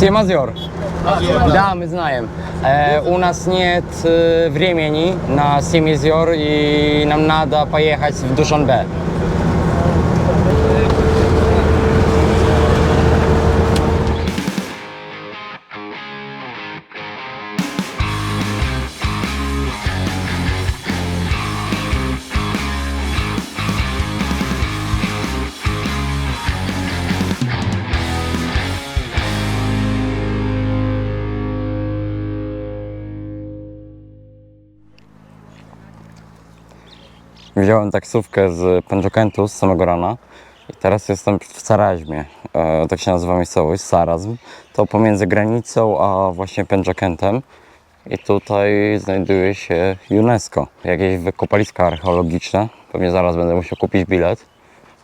Все Мазер. Да, мы знаем. Э, у нас нет э, времени на Семизер, и нам надо поехать в Душанбе. Wziąłem taksówkę z Pędżokentu z samego rana i teraz jestem w Saraźmie. E, tak się nazywa miejscowość, Sarazm. To pomiędzy granicą a właśnie Pędżokentem. I tutaj znajduje się UNESCO. Jakieś wykopaliska archeologiczne. Pewnie zaraz będę musiał kupić bilet.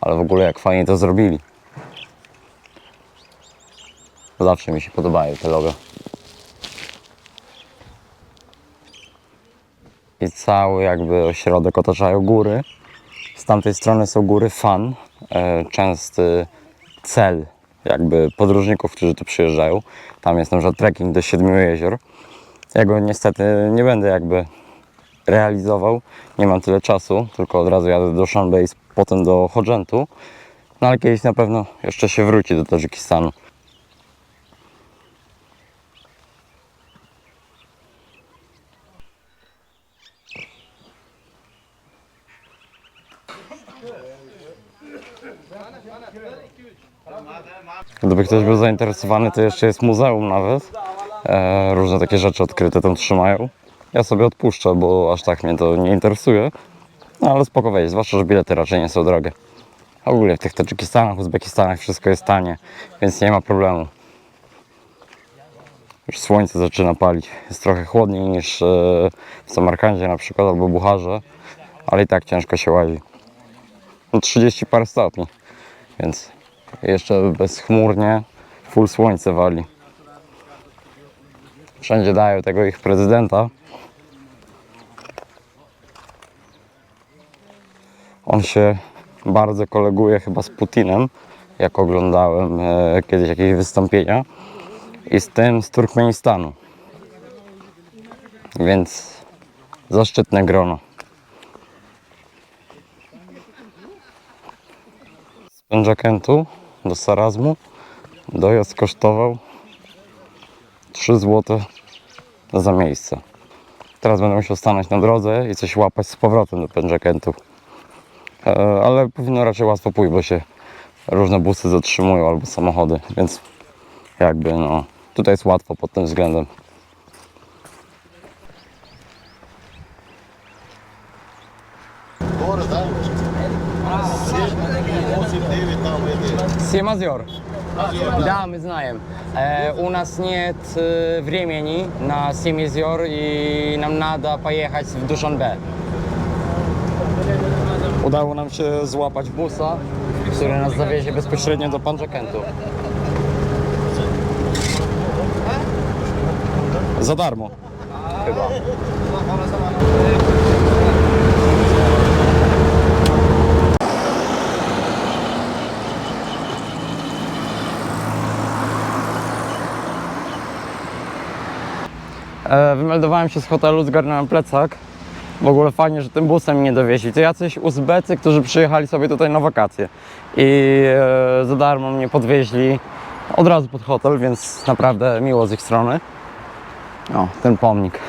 Ale w ogóle jak fajnie to zrobili. Zawsze mi się podobają te logo. I cały jakby ośrodek otaczają góry. Z tamtej strony są góry Fan, e, częsty cel jakby podróżników, którzy tu przyjeżdżają. Tam jest na przykład trekking do Siedmiu Jezior. Ja go niestety nie będę jakby realizował, nie mam tyle czasu, tylko od razu jadę do Shanbei, potem do Hodżentu. No ale kiedyś na pewno jeszcze się wróci do Tadżykistanu. Gdyby ktoś był zainteresowany, to jeszcze jest muzeum nawet. E, różne takie rzeczy odkryte tam trzymają. Ja sobie odpuszczę, bo aż tak mnie to nie interesuje. No ale spoko wejść, zwłaszcza, że bilety raczej nie są drogie. Ogólnie w tych Tadżykistanach, Uzbekistanach wszystko jest tanie, więc nie ma problemu. Już słońce zaczyna palić. Jest trochę chłodniej niż e, w Samarkandzie na przykład albo Bucharze, ale i tak ciężko się łazi. No 30 parę stopni, więc jeszcze bezchmurnie, full słońce wali. Wszędzie dają tego ich prezydenta. On się bardzo koleguje chyba z Putinem, jak oglądałem e, kiedyś jakieś wystąpienia. I z tym z Turkmenistanu. Więc zaszczytne grono. Z Pędżakentu do Sarazmu dojazd kosztował 3 zł za miejsce. Teraz będę musiał stanąć na drodze i coś łapać z powrotem do Pędżakentu. E, ale powinno raczej łatwo pójść, bo się różne busy zatrzymują albo samochody, więc jakby no tutaj jest łatwo pod tym względem. эти. Семазер. Да, мы знаем. Э, у нас нет э, времени на Семизер, и нам надо поехать в Душанбе. Udało nam się złapać busa, który nas zawiezie bezpośrednio do Pandżakentu. Za darmo. Chyba. Wymeldowałem się z hotelu, zgarnąłem plecak. W ogóle fajnie, że tym busem mnie dowieźli. To jacyś Uzbecy, którzy przyjechali sobie tutaj na wakacje. I e, za darmo mnie podwieźli od razu pod hotel, więc naprawdę miło z ich strony. O, ten pomnik.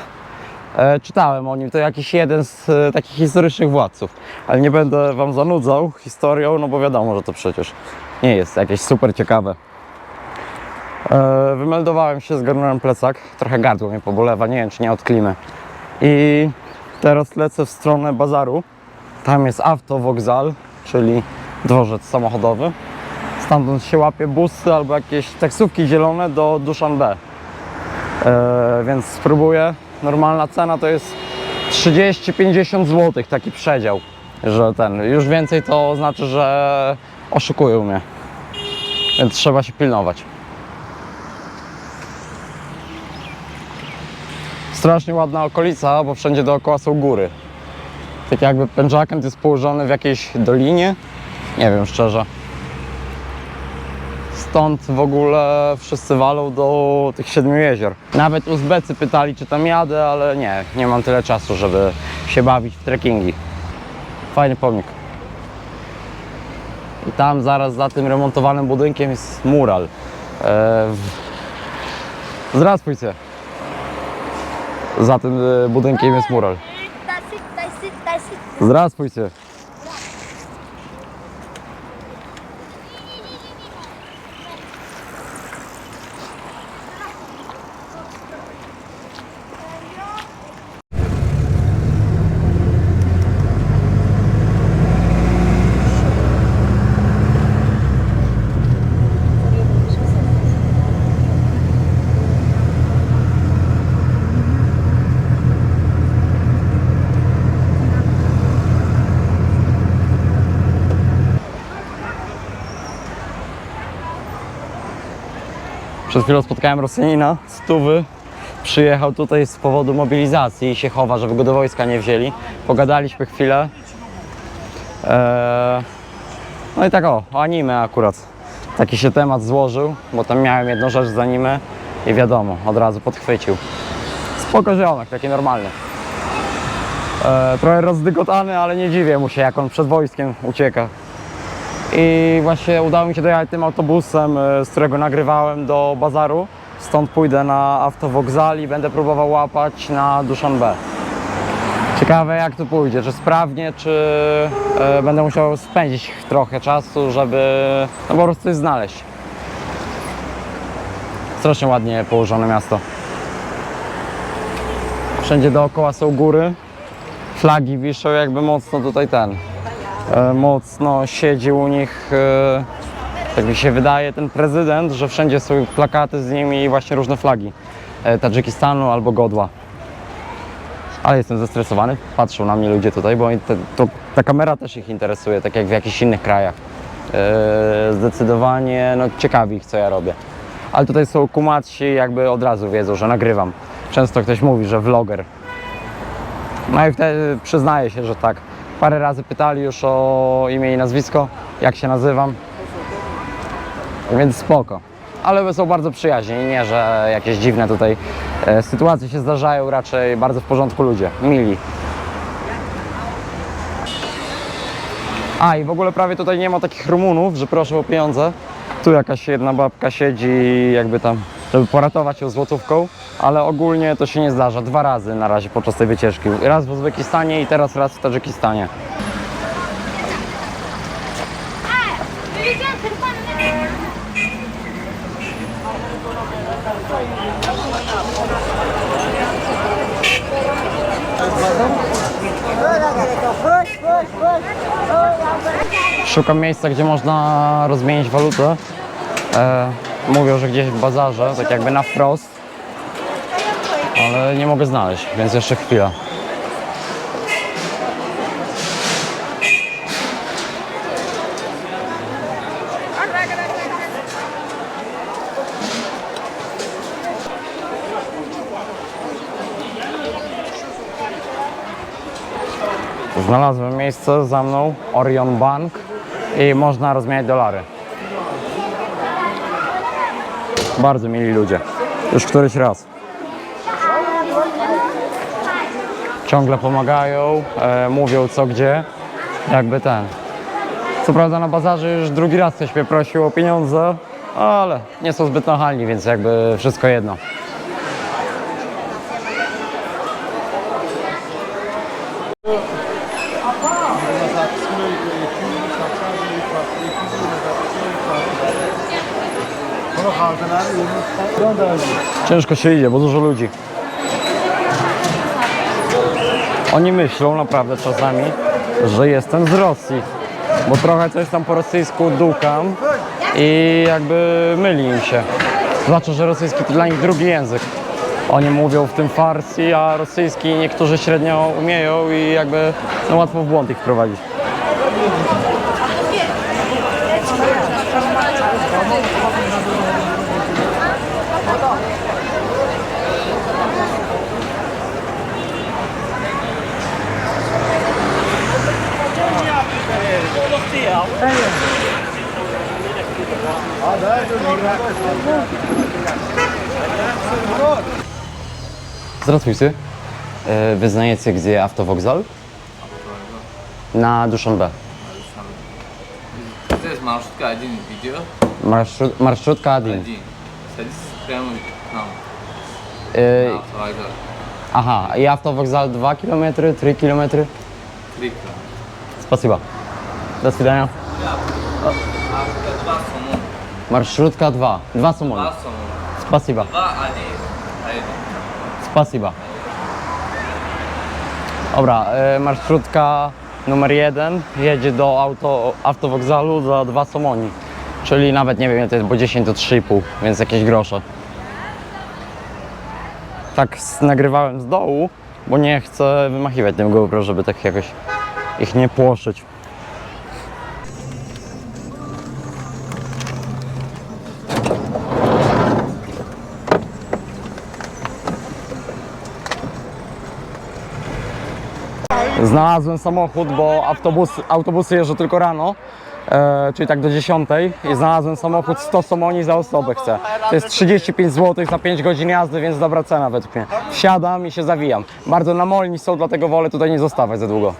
E, czytałem o nim, to jakiś jeden z e, takich historycznych władców. Ale nie będę wam zanudzał historią, no bo wiadomo, że to przecież nie jest jakieś super ciekawe. E, wymeldowałem się, zgarnąłem plecak, trochę gardło mnie pobolewa, nie wiem czy nie od klimy. I teraz lecę w stronę bazaru. Tam jest autowokzal, czyli dworzec samochodowy. Stamtąd się łapie busy albo jakieś taksówki zielone do Duszan B. E, więc spróbuję. Normalna cena to jest 30-50 zł, taki przedział, że ten. Już więcej to znaczy, że oszukują mnie. Więc trzeba się pilnować. Strasznie ładna okolica, bo wszędzie dookoła są góry. Tak jakby Pędżakent jest położony w jakiejś dolinie. Nie wiem szczerze. stąd w ogóle wszyscy walą do tych siedmiu jezior. Nawet Uzbecy pytali, czy tam jadę, ale nie, nie mam tyle czasu, żeby się bawić w trekkingi. Fajny pomnik. I tam zaraz za tym remontowanym budynkiem jest mural. E, w... Здравствуйте. Za tym e, budynkiem jest mural. Tasik, tasik, tasik. Здравствуйте. Przed chwilą spotkałem Rosjanina z Tuwy. Przyjechał tutaj z powodu mobilizacji i się chowa, żeby go do wojska nie wzięli. Pogadaliśmy chwilę. Eee, no i tak o, o anime akurat. Taki się temat złożył, bo tam miałem jedną rzecz z anime i wiadomo, od razu podchwycił. Spoko ziomek, taki normalny. Eee, trochę rozdygotany, ale nie dziwię mu się, jak on przed wojskiem ucieka. I właśnie udało mi się dojechać tym autobusem, e, z którego nagrywałem do bazaru. Stąd pójdę na autowokzal i będę próbował łapać na Dushanbe. Ciekawe jak to pójdzie, czy sprawnie, czy e, będę musiał spędzić trochę czasu, żeby no, po prostu coś znaleźć. Strasznie ładnie położone miasto. Wszędzie dookoła są góry. Flagi wiszą jakby mocno tutaj ten mocno siedzi u nich, e, tak mi się wydaje, ten prezydent, że wszędzie są plakaty z nimi i właśnie różne flagi e, Tadżykistanu albo Godła. Ale jestem zestresowany, patrzą na mnie ludzie tutaj, bo te, to, ta kamera też ich interesuje, tak jak w jakichś innych krajach. E, zdecydowanie no, ciekawi ich, co ja robię. Ale tutaj są kumaci, jakby od razu wiedzą, że nagrywam. Często ktoś mówi, że vloger, no i wtedy przyznaję się, że tak. Parę razy pytali już o imię i nazwisko, jak się nazywam. Więc spoko. Ale są bardzo przyjaźni i nie, że jakieś dziwne tutaj e, sytuacje się zdarzają, raczej bardzo w porządku ludzie, mili. A i w ogóle prawie tutaj nie ma takich Rumunów, że proszę o pieniądze. Tu jakaś jedna babka siedzi jakby tam, żeby poratować ją złotówką, ale ogólnie to się nie zdarza. Dwa razy na razie podczas tej wycieczki. Raz w Uzbekistanie i teraz raz w Tadżykistanie. Szukam miejsca, gdzie można rozmienić walutę. E, mówią, że gdzieś w bazarze, tak jakby na wprost. Ale nie mogę znaleźć, więc jeszcze chwila. Znalazłem miejsce za mną, Orion Bank i można rozmieniać dolary. Bardzo mili ludzie. Już któryś raz. Ciągle pomagają, e, mówią co gdzie, jakby ten. Co prawda na bazarze już drugi raz ktoś mnie prosił o pieniądze, ale nie są zbyt nachalni, więc jakby wszystko jedno. Ciężko się idzie, bo dużo ludzi. Oni myślą naprawdę czasami, że jestem z Rosji, bo trochę coś tam po rosyjsku dukam i jakby myli im się. Znaczy, że rosyjski to dla nich drugi język. Oni mówią w tym farsi, a rosyjski niektórzy średnio umieją i jakby no, łatwo w błąd ich wprowadzić. Здравствуйте. Э, Вы знаете, где автовокзал? На Душанбе. Здесь маршрутка один видео, Маршрут, маршрутка 1. один. Садись прямо там, Э, на автовокзал. ага, и автовокзал 2 километра, 3 километра. Три километра. Спасибо. До свидания. Маршрутка 2. Два суммона. Два сумму. Спасибо. Два, один. Один. Spasiba. Dobra, e, marszrutka numer jeden jedzie do auto, autowokzalu za dwa somoni. Czyli nawet nie wiem, ile to jest, bo 10 to 3,5, więc jakieś grosze. Tak s- nagrywałem z dołu, bo nie chcę wymachiwać tym GoPro, żeby tak jakoś ich nie płoszyć. Znalazłem samochód, bo autobus, autobusy jeżdżą tylko rano, e, czyli tak do 10 i znalazłem samochód 100 somoni za osobę chcę. To jest 35 zł za 5 godzin jazdy, więc dobra cena według mnie. Wsiadam i się zawijam. Bardzo namolni są, dlatego wolę tutaj nie zostawać za długo.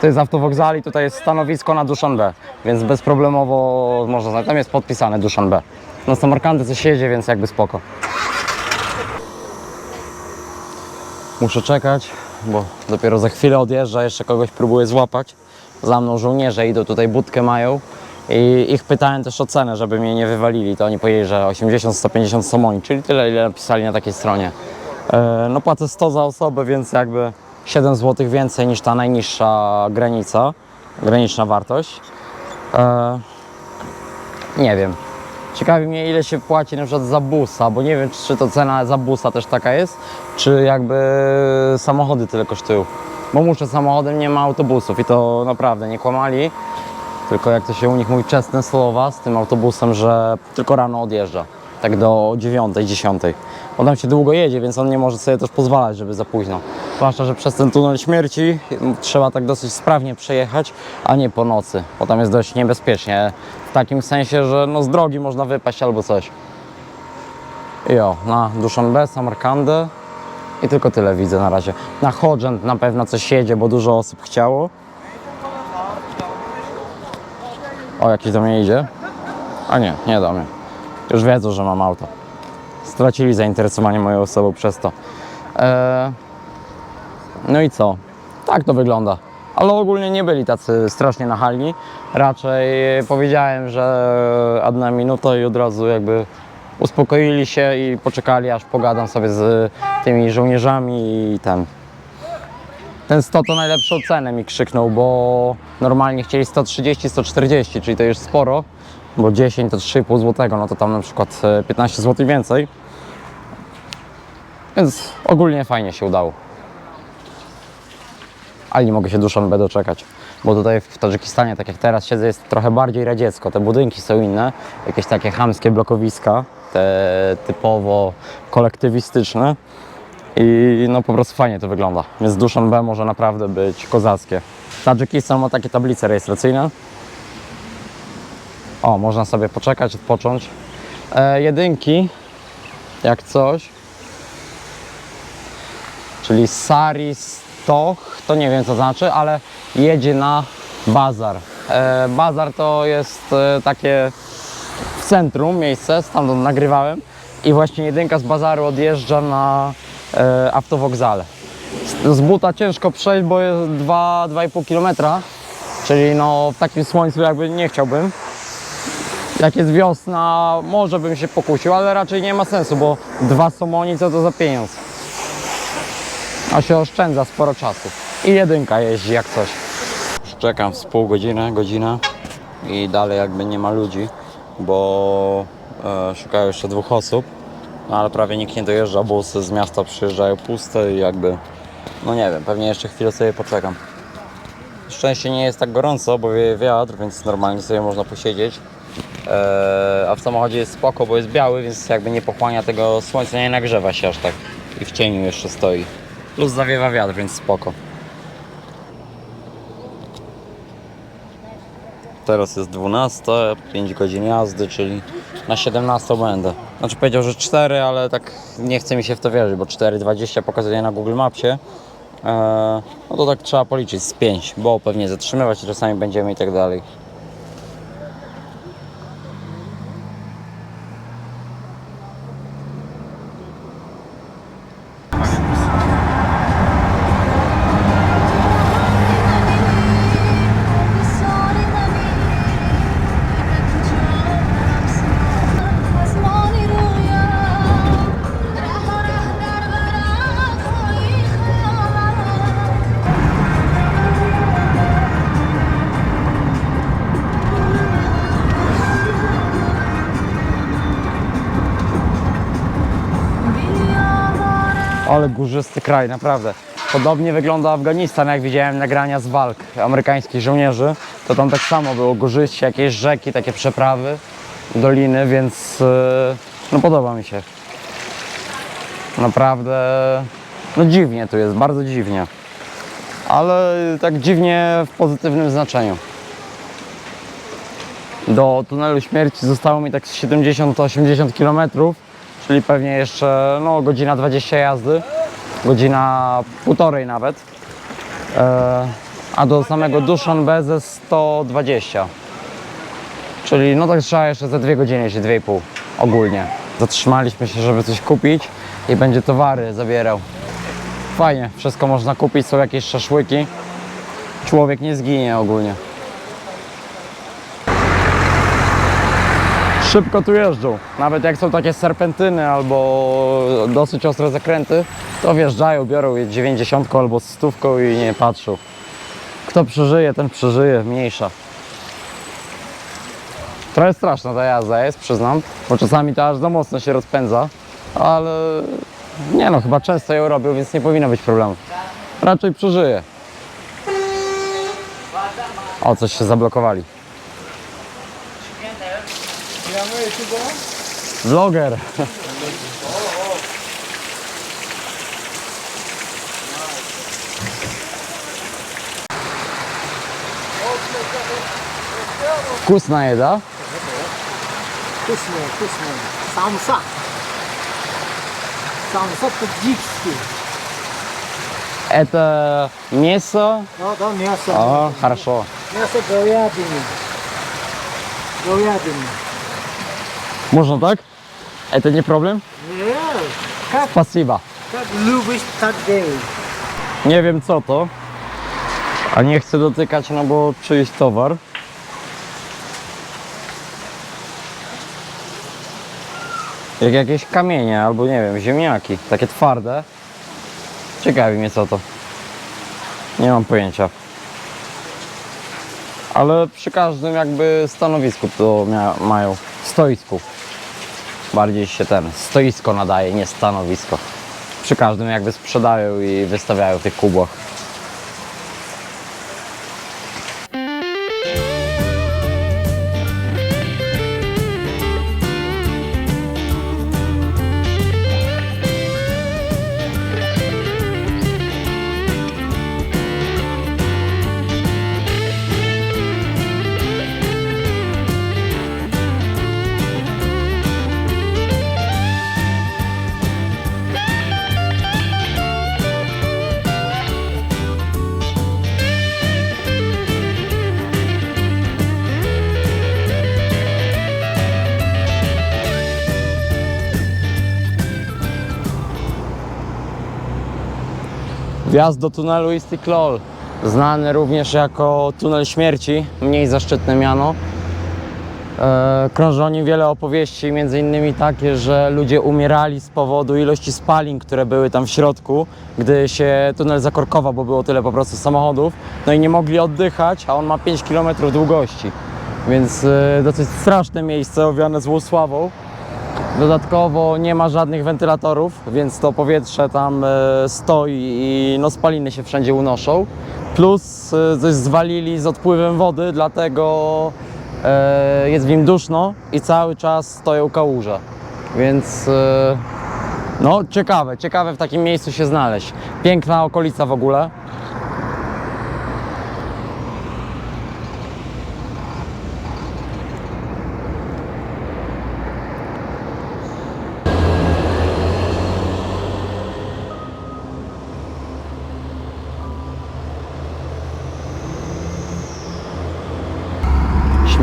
To jest autowokzali, tutaj jest stanowisko na Dushanbe, więc bezproblemowo można znaleźć. Tam jest podpisane Dushanbe. Na Samarkandy coś jedzie, więc jakby spoko. Muszę czekać, bo dopiero za chwilę odjeżdża, jeszcze kogoś próbuję złapać. Za mną żołnierze idą, tutaj budkę mają i ich pytałem też o cenę, żeby mnie nie wywalili. To oni powiedzieli, że 80-150 somoni, czyli tyle, ile napisali na takiej stronie. E, No płacę 100 za osobę, więc jakby 7 zł więcej niż ta najniższa granica, graniczna wartość. E, Nie wiem. Ciekawi mnie ile się płaci na przykład za busa, bo nie wiem czy to cena za busa też taka jest, czy jakby samochody tyle kosztują. Bo muszę samochodem, nie ma autobusów i to naprawdę nie kłamali. Tylko jak to się u nich mówi czesne słowa z tym autobusem, że tylko rano odjeżdża. Tak do 9, 10. Bo tam się długo jedzie, więc on nie może sobie też pozwalać, żeby za późno. Zwłaszcza, że przez ten tunel śmierci trzeba tak dosyć sprawnie przejechać, a nie po nocy, bo tam jest dość niebezpiecznie. W takim sensie, że no z drogi można wypaść albo coś. Jo, na Dushanbe, Samarkandę i tylko tyle widzę na razie. Na Hodżent na pewno coś jedzie, bo dużo osób chciało. O, jakiś do mnie idzie. A nie, nie do mnie. Już wiedzą, że mam auto. Stracili zainteresowanie moją osobą przez to. Eee, no i co? Tak to wygląda. Ale ogólnie nie byli tacy strasznie nachalni. Raczej powiedziałem, że jedna minuta i od razu jakby uspokoili się i poczekali aż pogadam sobie z tymi żołnierzami i ten. Ten 100 to najlepszą cenę mi krzyknął, bo normalnie chcieli 130, 140, czyli to już sporo, bo 10 to 3,5 zł, no to tam na przykład e, 15 zł więcej. Więc ogólnie fajnie się udało. Ale nie mogę się Dushanbe doczekać, bo tutaj w Tadżykistanie, tak jak teraz siedzę, jest trochę bardziej radziecko. Te budynki są inne, jakieś takie chamskie blokowiska, te typowo kolektywistyczne. I no po prostu fajnie to wygląda. Więc Dushanbe może naprawdę być kozackie. Tadżykistan ma takie tablice rejestracyjne. O, można sobie poczekać, odpocząć. E, jedynki, jak coś. Czyli Sari Stoch, to nie wiem co znaczy, ale jedzie na bazar. E, bazar to jest e, takie w centrum miejsce, stamtąd nagrywałem i właśnie jedynka z bazaru odjeżdża na e, autowokzale. Z, z buta ciężko przejść, bo jest 2-2,5 km, czyli no w takim słońcu jakby nie chciałbym. Jak jest wiosna, może bym się pokusił, ale raczej nie ma sensu, bo dwa somoni co to za pieniądz. A się oszczędza sporo czasu. I jedynka jeździ jak coś. Czekam z pół godziny, godzinę i dalej jakby nie ma ludzi, bo e, szukają jeszcze dwóch osób, no ale prawie nikt nie dojeżdża, busy z miasta przyjeżdżają puste i jakby, no nie wiem, pewnie jeszcze chwilę sobie poczekam. Szczęście nie jest tak gorąco, bo wieje wiatr, więc normalnie sobie można posiedzieć. E, a w samochodzie jest spoko, bo jest biały, więc jakby nie pochłania tego słońca, nie nagrzewa się aż tak. I w cieniu jeszcze stoi. Plus zawiewa wiatr, więc spoko. Teraz jest 12, 5 godzin jazdy, czyli na 17 będę. Znaczy powiedział, że 4, ale tak nie chce mi się w to wierzyć, bo 4,20 pokazuje na Google Mapsie. Eee, no to tak trzeba policzyć z 5, bo pewnie zatrzymywać czasami będziemy i tak dalej. Ale górzysty kraj, naprawdę. Podobnie wygląda Afganistan, jak widziałem nagrania z walk amerykańskich żołnierzy. To tam tak samo było górzyście, jakieś rzeki, takie przeprawy, doliny, więc yy, no podoba mi się. Naprawdę, no dziwnie tu jest, bardzo dziwnie. Ale tak dziwnie w pozytywnym znaczeniu. Do tunelu śmierci zostało mi tak z 70-80 km, czyli pewnie jeszcze no, godzina 20 jazdy, godzina półtorej nawet. E, a do samego Dushanbe ze 120. Czyli no tak trzeba jeszcze za 2 godziny, czy 2,5 ogólnie. Zatrzymaliśmy się, żeby coś kupić i będzie towary zabierał. Fajnie, wszystko można kupić, są jakieś szaszłyki. Człowiek nie zginie ogólnie. Szybko tu jeżdżą. Nawet jak są takie serpentyny albo dosyć ostre zakręty, to wjeżdżają, biorą je 90 albo 100 i nie patrzą. Kto przeżyje, ten przeżyje, mniejsza. Trochę straszna ta jazda jest, przyznam, bo czasami to aż za mocno się rozpędza, ale nie no, chyba często ją robią, więc nie powinno być problemu. Raczej przeżyje. O, coś się zablokowali. Vloger. Вкусная еда. Вкусная, вкусная. Самса. Самса таджикский. Это мясо. Да, да, мясо. А, хорошо. Мясо говядины. Говядины. Można tak? E, to nie problem? Nie. Tak, tak lubisz tak. Nie wiem co to. A nie chcę dotykać, no bo czyjś towar. Jak jakieś kamienie albo nie wiem, ziemniaki. Takie twarde. Ciekawi mnie co to. Nie mam pojęcia. Ale przy każdym jakby stanowisku to mia- mają. Stoisku. Bardziej się ten stoisko nadaje, nie stanowisko. Przy każdym jakby sprzedają i wystawiają w tych kubłach. Wjazd do tunelu Istiklol, znany również jako tunel śmierci, mniej zaszczytne miano. E, krąży o nim wiele opowieści, między innymi takie, że ludzie umierali z powodu ilości spalin, które były tam w środku, gdy się tunel zakorkował, bo było tyle po prostu samochodów, no i nie mogli oddychać, a on ma 5 km długości, więc e, dosyć straszne miejsce, owiane złą sławą. Dodatkowo nie ma żadnych wentylatorów, więc to powietrze tam e, stoi i no spaliny się wszędzie unoszą. Plus e, coś zwalili z odpływem wody, dlatego e, jest w nim duszno i cały czas stoją kałuże. Więc no ciekawe, ciekawe w takim miejscu się znaleźć. Piękna okolica w ogóle.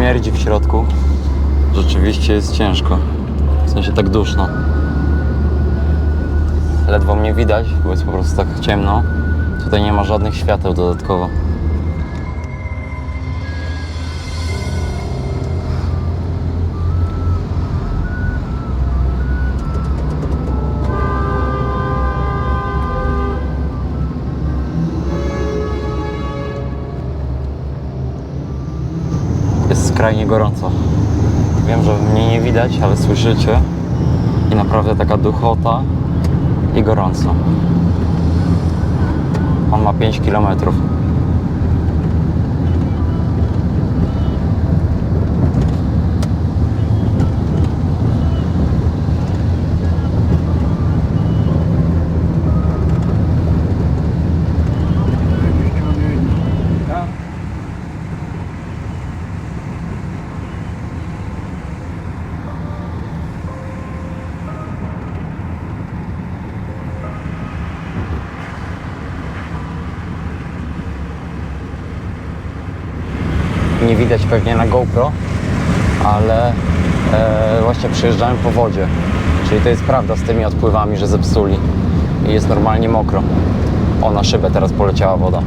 Śmierdzi w środku. Rzeczywiście jest ciężko. W sensie tak duszno. Ledwo mnie widać, bo jest po prostu tak ciemno. Tutaj nie ma żadnych świateł dodatkowo. Skrajnie gorąco. Wiem, że mnie nie widać, ale słyszycie. I naprawdę taka duchota i gorąco. On ma 5 km. Nie widać pewnie na GoPro, ale e, właśnie przyjeżdżałem po wodzie. Czyli to jest prawda z tymi odpływami, że zepsuli. I jest normalnie mokro. O, na szybę teraz poleciała woda.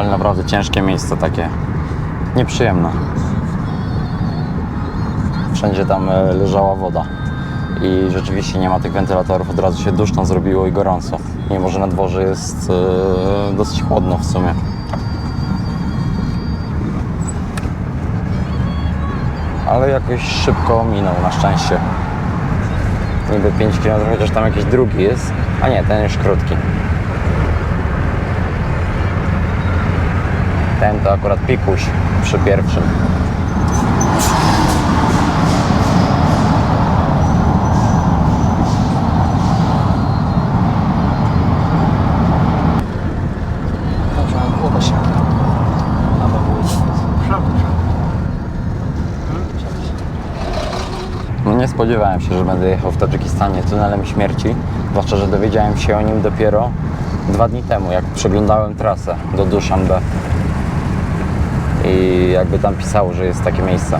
ale naprawdę ciężkie miejsce takie nieprzyjemne. Wszędzie tam e, leżała woda i rzeczywiście nie ma tych wentylatorów, od razu się duszno zrobiło i gorąco. Mimo, że na dworze jest e, dosyć chłodno w sumie. Ale jakoś szybko minął na szczęście. Niby 5 km, chociaż tam jakiś drugi jest, a nie, ten już krótki. Ten to akurat pikuś przy pierwszym. No nie spodziewałem się, że będę jechał w Tadżykistanie tunelem śmierci, zwłaszcza, że dowiedziałem się o nim dopiero dwa dni temu, jak przeglądałem trasę do Dushanbe i jakby tam pisało, że jest takie miejsce.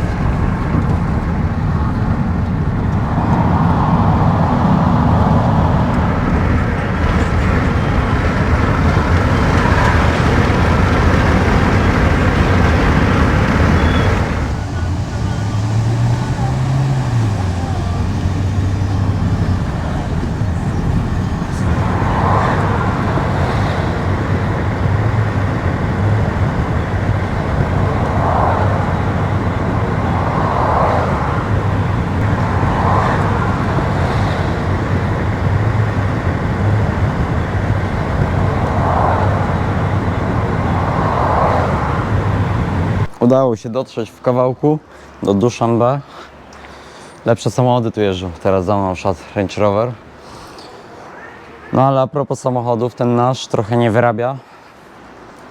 Udało się dotrzeć w kawałku do Dushanbe. Lepsze samochody tu jeżdżą. Teraz za mną szedł Range Rover. No ale a propos samochodów, ten nasz trochę nie wyrabia.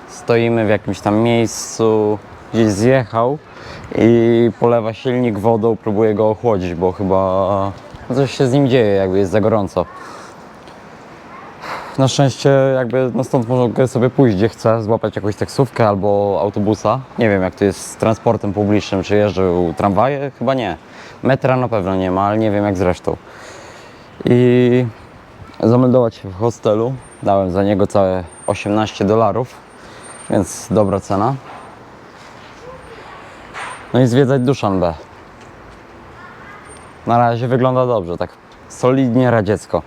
Stoimy w jakimś tam miejscu, gdzieś zjechał i polewa silnik wodą, próbuje go ochłodzić, bo chyba coś się z nim dzieje, jakby jest za gorąco. Na szczęście jakby no stąd mogę sobie pójść gdzie chcę, złapać jakąś taksówkę albo autobusa. Nie wiem jak to jest z transportem publicznym, czy jeżdżą tramwaje? Chyba nie. Metra na pewno nie ma, ale nie wiem jak zresztą. I zameldować się w hostelu. Dałem za niego całe 18 dolarów, więc dobra cena. No i zwiedzać Dushanbe. Na razie wygląda dobrze, tak solidnie radziecko.